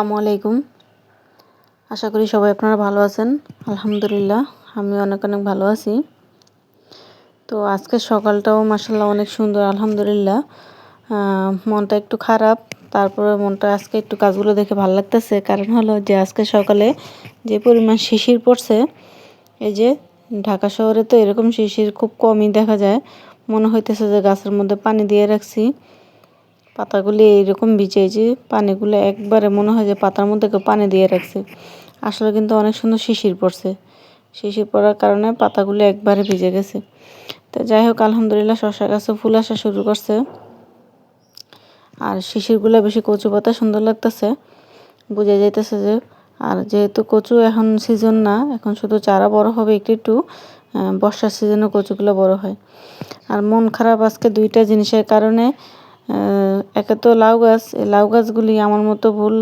আসসালামু আলাইকুম। আশা করি সবাই আপনারা ভালো আছেন। আলহামদুলিল্লাহ, আমি অনেক অনেক ভালো আছি। তো আজকে সকালটাও মাসাল্লাহ অনেক সুন্দর, আলহামদুলিল্লাহ। মনটা একটু খারাপ, তারপরে মনটা আজকে একটু কাজগুলো দেখে ভালো লাগতেছে। কারণ হলো যে আজকে সকালে যে পরিমাণ শিশির পড়ছে, এই যে ঢাকা শহরে তো এরকম শিশির খুব কমই দেখা যায়। মনে হইতেছে যে গাছের মধ্যে পানি দিয়ে রাখছি। পাতাগুলি এইরকম ভিজে যে পানিগুলো একবারে মনে হয় যে পাতার মধ্যে কেউ পানি দিয়ে রাখছে। আসলে কিন্তু অনেক সুন্দর শিশির পড়ছে। শিশির পড়ার কারণে পাতাগুলো একবারে ভিজে গেছে। তো যাই হোক, আলহামদুলিল্লাহ শশা গাছে ফুল আসা শুরু করছে। আর শিশিরগুলো বেশি কচু পাতা সুন্দর লাগতেছে। বোঝা যাইতেছে যে, আর যেহেতু কচু এখন সিজন না, এখন শুধু চারা বড় হবে একটু একটু বর্ষার সিজনে কচুগুলো বড় হয়। আর মন খারাপ আজকে দুইটা জিনিসের কারণে একে তো লাউ গাছ, এই লাউ গাছগুলি আমার মতো ভুল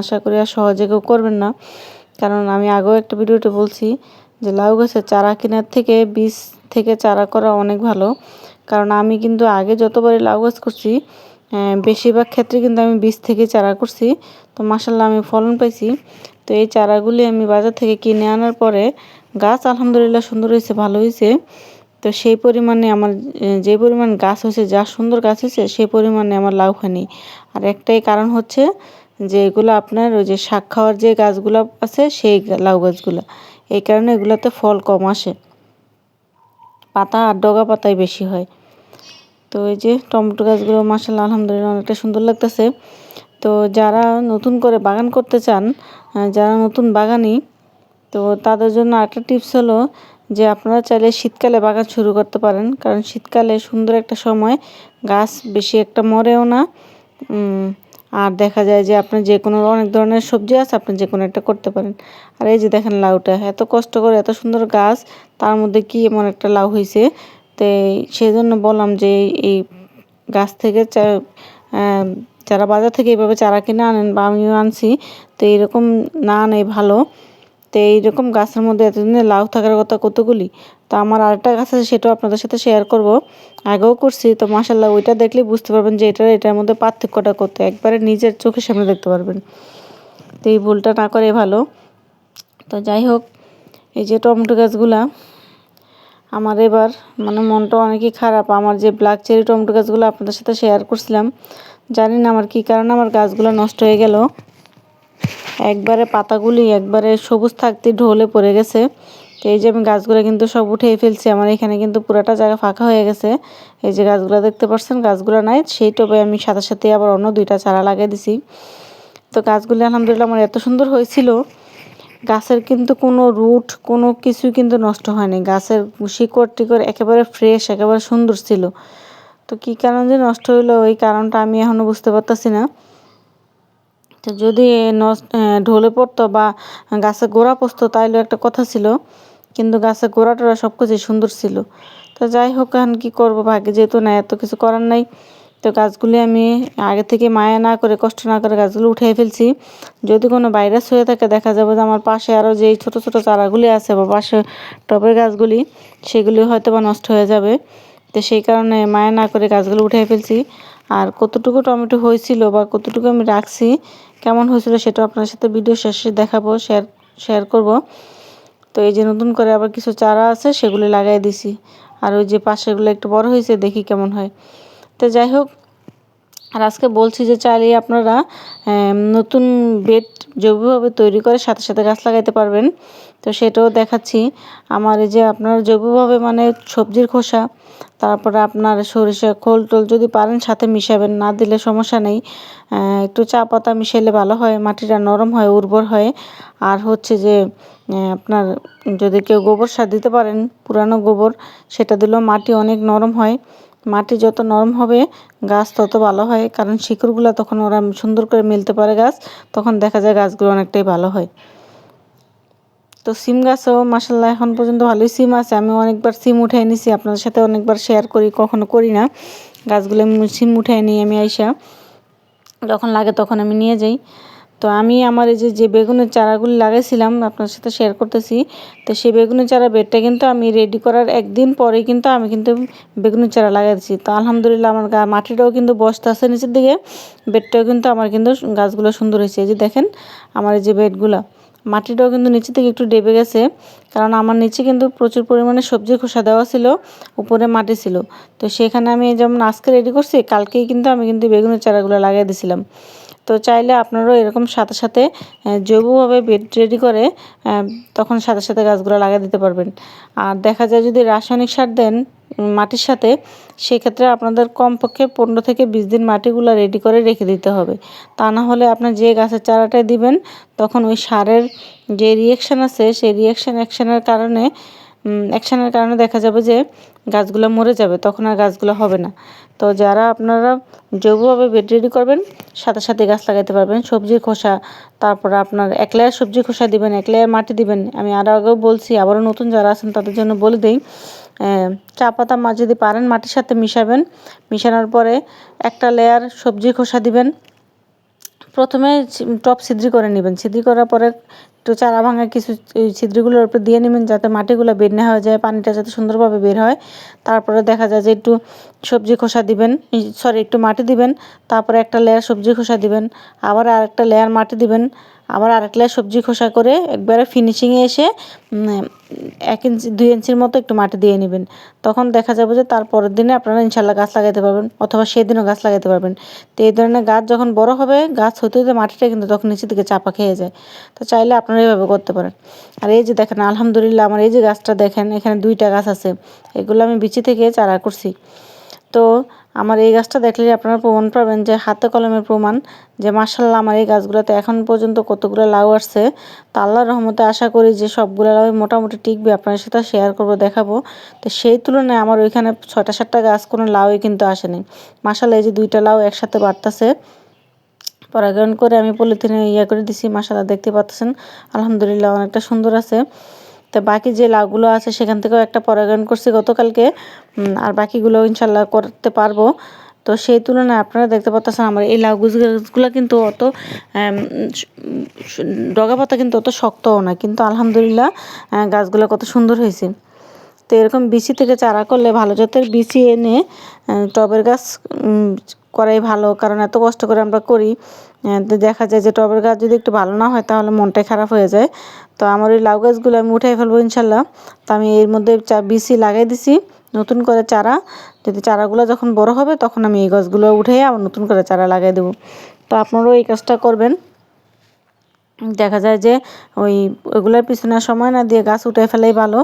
আশা করি আর সহজে কেউ করবেন না। কারণ আমি আগেও একটা ভিডিওতে বলছি যে লাউ গাছের চারা কেনার থেকে বীজ থেকে চারা করা অনেক ভালো। কারণ আমি কিন্তু আগে যতবারই লাউ গাছ করছি বেশিরভাগ ক্ষেত্রে কিন্তু আমি বীজ থেকে চারা করছি। তো মাসাল্লাহ আমি ফলন পাইছি। তো এই চারাগুলি আমি বাজার থেকে কিনে আনার পরে গাছ আলহামদুলিল্লাহ সুন্দর হয়েছে, ভালো হয়েছে। তো সেই পরিমাণে আমার যে পরিমাণ গাছ হয়েছে, যা সুন্দর গাছ হয়েছে, সেই পরিমাণে আমার লাউ হয়নি। আর একটাই কারণ হচ্ছে যে এগুলো আপনার ওই যে শাক খাওয়ার যে গাছগুলো আছে, সেই লাউ গাছগুলো। এই কারণে এগুলোতে ফল কম আসে। পাতা আর ডগা পাতাই বেশি হয়। তো এই যে টমেটো গাছগুলো মাসাল্লাহ আলহামদুলিল্লাহ, অনেকটা সুন্দর লাগতেছে। তো যারা নতুন করে বাগান করতে চান যারা নতুন বাগানি, তো তাদের জন্য একটা টিপস হলো যে আপনারা চাইলে শীতকালে বাগান শুরু করতে পারেন। কারণ শীতকালে সুন্দর একটা সময়, গাছ বেশি একটা মরেও না। আর দেখা যায় যে আপনার যে কোনো অনেক ধরনের সবজি আছে, আপনি যে কোনো একটা করতে পারেন। আর এই যে দেখেন লাউটা, এত কষ্ট করে এত সুন্দর গাছ, তার মধ্যে কি এমন একটা লাউ হয়েছে তো সেই জন্য বললাম যে এই গাছ থেকে যারা বাজার থেকে এইভাবে চারা কিনে আনেন বা আমিও আনছি, তো এরকম না আনে ভালো। তো এইরকম গাছের মধ্যে এতদিনে লাউ থাকার কথা কতগুলি? তো আমার আরেকটা গাছ আছে, সেটাও আপনাদের সাথে শেয়ার করব। আগেও করছি, তো মাসাল্লাহ ওইটা দেখলে বুঝতে পারবেন যে এটার এটার মধ্যে পার্থক্যটা করতে একবারে নিজের চোখের সামনে দেখতে পারবেন। তো এই ভুলটা না করে ভালো। তো যাই হোক, এই যে টমেটো গাছগুলা, আমার এবার মানে মনটা অনেকই খারাপ। আমার যে ব্ল্যাক চেরি টমেটো গাছগুলো আপনাদের সাথে শেয়ার করছিলাম, জানি না আমার কী কারণে আমার গাছগুলো নষ্ট হয়ে গেল। একবারে পাতাগুলি একবারে সবুজ থাকতে ঢলে পড়ে গেছে। তো এই যে আমি গাছগুলো কিন্তু সব উঠেই ফেলছি, আমার এখানে কিন্তু পুরাটা জায়গা ফাঁকা হয়ে গেছে। এই যে গাছগুলো দেখতে পাচ্ছেন, গাছগুলো নাই, সেই টবে আমি সাথে সাথে আবার অন্য দুইটা চারা লাগিয়ে দিছি। তো গাছগুলি আলহামদুলিল্লাহ আমার এত সুন্দর হয়েছিল, গাছের কিন্তু কোনো রুট, কোনো কিছুই কিন্তু নষ্ট হয়নি। গাছের শিকড় টিকড় একেবারে ফ্রেশ একেবারে সুন্দর ছিল। তো কী কারণ যে নষ্ট হইল, ওই কারণটা আমি এখনও বুঝতে পারতেছি না। যদি ঢলে পড়তো বা গাছে গোড়া পচতো তাইলেও একটা কথা ছিল। কিন্তু গাছের গোড়া টোড়া সব কিছুই সুন্দর ছিল। তো যাই হোক, এখন কী করব? ভাগ্যে যেহেতু না, এত কিছু করার নাই। তো গাছগুলি আমি আগে থেকে মায়া না করে, কষ্ট না করে গাছগুলো উঠিয়ে ফেলছি। যদি কোনো ভাইরাস হয়ে থাকে, দেখা যাবে যে আমার পাশে আরও যেই ছোটো ছোটো চারাগুলি আছে বা পাশে টবের গাছগুলি, সেগুলি হয়তো বা নষ্ট হয়ে যাবে। তো সেই কারণে মায়া না করে গাছগুলো উঠিয়ে ফেলছি। আর কতটুকু টমেটো হয়েছিল বা কতটুকু আমি রাখছি, কেমন হয়েছিল সেটা আপনার সাথে ভিডিও শেষে দেখাবো শেয়ার শেয়ার করব। তো এই যে নতুন করে আবার কিছু চারা আছে, সেগুলো লাগাই দিছি। আর ওই যে পাশেগুলো একটু বড় হয়েছে, দেখি কেমন হয়। তো যাই হোক, আর আজকে বলছি যে চাইলে আপনারা নতুন বেড জৈবভাবে তৈরি করে সাথে সাথে গাছ লাগাইতে পারবেন। তো সেটাও দেখাচ্ছি। আমার এই যে আপনার জৈবভাবে মানে সবজির খোসা তারপরে আপনার সরিষা খোল টোল যদি পারেন, সাথে মিশাবেন। না দিলে সমস্যা নেই। একটু চা পাতা মিশাইলে ভালো হয়, মাটিটা নরম হয়, উর্বর হয়। আর হচ্ছে যে আপনার যদি কেউ গোবর সার দিতে পারেন, পুরানো গোবর, সেটা দিলেও মাটি অনেক নরম হয়। মাটি যত নরম হবে, গাছ তত ভালো হয়। কারণ শিকড়গুলো তখন ওরা সুন্দর করে মিলতে পারে গাছ, তখন দেখা যায় গাছগুলো অনেকটাই ভালো হয়। তো সিম গাছও মাসাল্লাহ এখন পর্যন্ত ভালোই সিম আছে। আমি অনেকবার সিম উঠে নিছি, আপনাদের সাথে অনেকবার শেয়ার করি, কখনো করি না। গাছগুলো সিম উঠে নিই আমি আইসা। যখন লাগে তখন আমি নিয়ে যাই। তো আমি আমার এই যে যে বেগুনের চারাগুলি লাগাইছিলাম আপনার সাথে শেয়ার করতেছি। তো সেই বেগুনের চারা বেডটা কিন্তু আমি রেডি করার একদিন পরে কিন্তু আমি কিন্তু বেগুনের চারা লাগাইছি তো আলহামদুলিল্লাহ আমার গা, মাটিটাও কিন্তু বসতে আছে নিচের দিকে। বেডটাও কিন্তু আমার কিন্তু গাছগুলো সুন্দর হয়েছে। এই যে দেখেন, আমার এই যে বেডগুলো। মাটিটাও কিন্তু নিচে থেকে একটু ডেবে গেছে, কারণ আমার নিচে কিন্তু প্রচুর পরিমাণে সবজি খোসা দেওয়া ছিল, উপরে মাটি ছিল। তো সেখানে আমি যেমন আজকে রেডি করছি, কালকেই কিন্তু আমি কিন্তু বেগুনের চারাগুলো লাগিয়ে দিয়েছিলাম তো চাইলে আপনারাও এরকম সাথে সাথে জৈবভাবে বেড রেডি করে তখন সাথে সাথে গাছগুলো লাগিয়ে দিতে পারবেন। আর দেখা যায় যদি রাসায়নিক সার দেন মাটির সাথে, সেক্ষেত্রে আপনাদের কমপক্ষে পনেরো থেকে বিশ দিন মাটিগুলো রেডি করে রেখে দিতে হবে। তা না হলে আপনার যে গাছের চারাটায় দিবেন, তখন ওই সারের যে রিয়েকশান আছে, সেই রিয়েকশান অ্যাকশানের কারণে অ্যাকশানের কারণে দেখা যাবে যে গাছগুলো মরে যাবে, তখন আর গাছগুলো হবে না। তো যারা আপনারা জৈবভাবে বেড রেডি করবেন, সাথে সাথে গাছ লাগাতে পারবেন। সবজির খোসা, তারপর আপনার এক লেয়ার সবজি খোসা দিবেন, এক লেয়ার মাটি দিবেন। আমি আরও আগেও বলছি, আবারও নতুন যারা আছেন তাদের জন্য বলে দিই চা পাতা মাছ যদি পারেন মাটির সাথে মিশাবেন, মিশানোর পরে একটা লেয়ার সবজি খোসা দিবেন। প্রথমে টপ ছিদ্রি করে নেবেন। ছিদ্রি করার পরে একটু চারা ভাঙা কিছু ছিদ্রিগুলোর উপরে দিয়ে নেবেন যাতে মাটিগুলো বের না হয়ে যায়, পানিটা যাতে সুন্দরভাবে বের হয়। তারপরে দেখা যায় যে একটু সবজি খোসা দিবেন সরি, একটু মাটি দিবেন, তারপরে একটা লেয়ার সবজি খোসা দিবেন, আবার আরেকটা লেয়ার মাটি দিবেন, আবার আরেক লেয়ার সবজি খোসা করে একবারে ফিনিশিংয়ে এসে এক ইঞ্চি দুই ইঞ্চির মতো একটু মাটি দিয়ে নেবেন। তখন দেখা যাবে যে তার পরের দিনে আপনারা ইনশাল্লাহ গাছ লাগাতে পারবেন, অথবা সেদিনও গাছ লাগাতে পারবেন। তো এই ধরনের গাছ যখন বড় হবে, গাছ হতে হতে মাটিটা কিন্তু তখন নিচের দিকে চাপা খেয়ে যায়। তো চাইলে আপনারা এইভাবে করতে পারেন। আর এই যে দেখেন, আলহামদুলিল্লাহ আমার এই যে গাছটা দেখেন, এখানে দুইটা গাছ আছে, এগুলো আমি বিচি থেকে চারা করছি। তো আমার এই গাছটা দেখলে আপনারা প্রমাণ পাবেন যে হাতে কলমের প্রমাণ যে মার্শাল্লাহ আমার এই গাছগুলোতে এখন পর্যন্ত কতগুলো লাউ আসছে। তা আল্লাহর রহমতে আশা করি যে সবগুলো লাউ মোটামুটি টিকবে আপনার সাথে শেয়ার করব, দেখাবো। তো সেই তুলনায় আমার ওইখানে ছয়টা সাতটা গাছ কোনো লাউই কিন্তু আসেনি। মার্শাল্লাহ এই যে দুইটা লাউ একসাথে বাড়তেছে। পরাগায়ন করে আমি পলিথিনে ইয়ে করে দিছি মাসালা দেখতে পাচ্ছেন, আলহামদুলিল্লাহ অনেকটা সুন্দর আছে। তো বাকি যে লাউগুলো আছে সেখান থেকেও একটা পরাগায়ন করছি গতকালকে। আর বাকিগুলো ইনশাল্লাহ করতে পারব। তো সেই তুলনায় আপনারা দেখতে পাচ্ছেন আমার এই লাউ গাছগুলো কিন্তু অত ডগা পাতা কিন্তু অত শক্তও না, কিন্তু আলহামদুলিল্লাহ গাছগুলো কত সুন্দর হয়েছে। তো এরকম বিচি থেকে চারা করলে ভালো জাতের বিচি এনে টবের গাছ করাই ভালো, কারণ এত কষ্ট করে আমরা করি দেখা যায় যে টবের গাছ যদি একটু ভালো না হয় তাহলে মনটাই খারাপ হয়ে যায়। তো আমার ওই লাউ গাছগুলো আমি উঠাই ফেলব ইনশাল্লাহ। তো আমি এর মধ্যে চা, বিসি লাগাই দিছি, নতুন করে চারা। যদি চারাগুলো যখন বড় হবে তখন আমি এই গাছগুলো উঠে আবার নতুন করে চারা লাগাই দেবো। তো আপনারাও এই কাজটা করবেন। দেখা যায় যে ওই ওগুলোর পিছনে সময় না দিয়ে গাছ উঠে ফেলাই ভালো।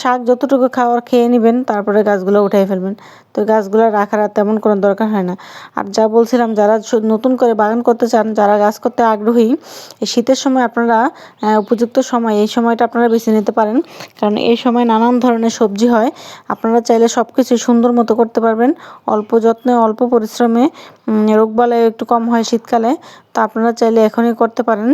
শাক যতটুকু খাওয়ার খেয়ে নেবেন, তারপরে গাছগুলো উঠে ফেলবেন। তো গাছগুলো রাখার আর তেমন কোনো দরকার হয় না। আর যা বলছিলাম, যারা নতুন করে বাগান করতে চান, যারা গাছ করতে আগ্রহী, এই শীতের সময় আপনারা উপযুক্ত সময়, এই সময়টা আপনারা বেছে নিতে পারেন। কারণ এই সময় নানান ধরনের সবজি হয়। আপনারা চাইলে সব কিছু সুন্দর মতো করতে পারবেন। অল্প যত্নে, অল্প পরিশ্রমে রোগবালাই একটু কম হয় শীতকালে। তো আপনারা চাইলে এখনই করতে পারেন।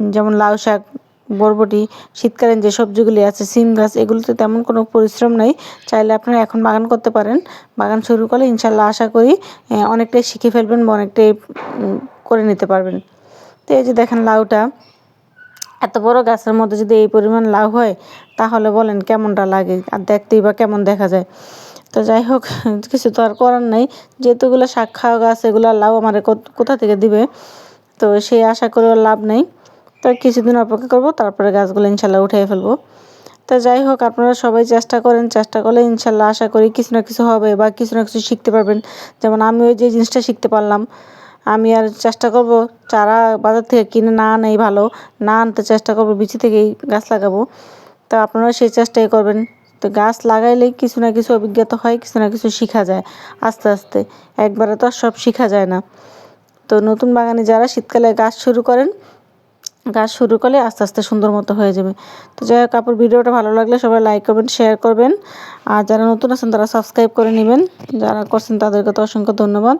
যেমন লাউ শাক বরবটি, শীতকালীন যে সবজিগুলি আছে, সিম গাছ, এগুলোতে তেমন কোনো পরিশ্রম নেই। চাইলে আপনারা এখন বাগান করতে পারেন। বাগান শুরু করলে ইনশাল্লাহ আশা করি অনেকটাই শিখে ফেলবেন বা অনেকটাই করে নিতে পারবেন। তো এই যে দেখেন লাউটা, এত বড় গাছের মধ্যে যদি এই পরিমাণ লাউ হয়, তাহলে বলেন কেমনটা লাগে? আর দেখতেই বা কেমন দেখা যায়? তো যাই হোক, কিছু তো আর করার নেই। যেহেতুগুলো শাক খাওয়া গাছ, এগুলো লাউ আমার কোথা থেকে দিবে? তো সেই আশা করেও লাভ নেই। তো কিছুদিন অপেক্ষা করব, তারপরে গাছগুলো ইনশাল্লাহ উঠিয়ে ফেলব। তো যাই হোক, আপনারা সবাই চেষ্টা করেন, চেষ্টা করলে ইনশাল্লাহ আশা করি কিছু না কিছু হবে বা কিছু না কিছু শিখতে পারবেন। যেমন আমি ওই যে জিনিসটা শিখতে পারলাম, আমি আর চেষ্টা করব চারা বাজার থেকে কিনে না আনাই ভালো, না আনতে চেষ্টা করব, বিচি থেকেই গাছ লাগাবো। তো আপনারা সেই চেষ্টাই করবেন। তো গাছ লাগাইলেই কিছু না কিছু অভিজ্ঞতা হয়, কিছু না কিছু শেখা যায় আস্তে আস্তে। একবারে তো আর সব শেখা যায় না। তো নতুন বাগানে যারা শীতকালে গাছ শুরু করেন গাছ শুরু করলে আস্তে আস্তে সুন্দর মতো হয়ে যাবে। তো যাই হোক কাপড় ভিডিওটা ভালো লাগলে সবাই লাইক করবেন শেয়ার করবেন। আর যারা নতুন আছেন, তারা সাবস্ক্রাইব করে নেবেন। যারা করছেন, তাদেরকে তো অসংখ্য ধন্যবাদ।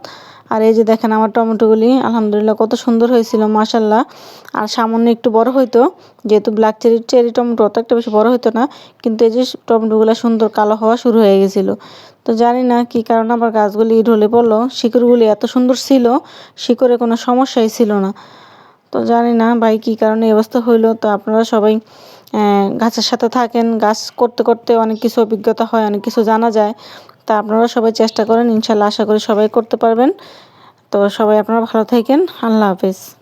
আর এই যে দেখেন আমার টমেটোগুলি, আলহামদুলিল্লাহ কত সুন্দর হয়েছিল মাসাল্লাহ আর সামান্য একটু বড় হইতো, যেহেতু ব্ল্যাক চেরি চেরি টমেটো অত একটা বেশি বড় হইতো না, কিন্তু এই যে টমেটোগুলো সুন্দর কালো হওয়া শুরু হয়ে গেছিল। তো জানি না কি কারণে আমার গাছগুলি ঢলে পড়ল, শিকড়গুলি এত সুন্দর ছিল, শিকড়ে কোনো সমস্যাই ছিল না। তো জানি না ভাই কী কারণে অবস্থা হইল। তো আপনারা সবাই গাছের সাথে থাকেন। গাছ করতে করতে অনেক কিছু অভিজ্ঞতা হয়, অনেক কিছু জানা যায়। তা আপনারা সবাই চেষ্টা করেন, ইনশাল্লাহ আশা করি সবাই করতে পারবেন। তো সবাই আপনারা ভালো থাকেন। আল্লাহ হাফেজ।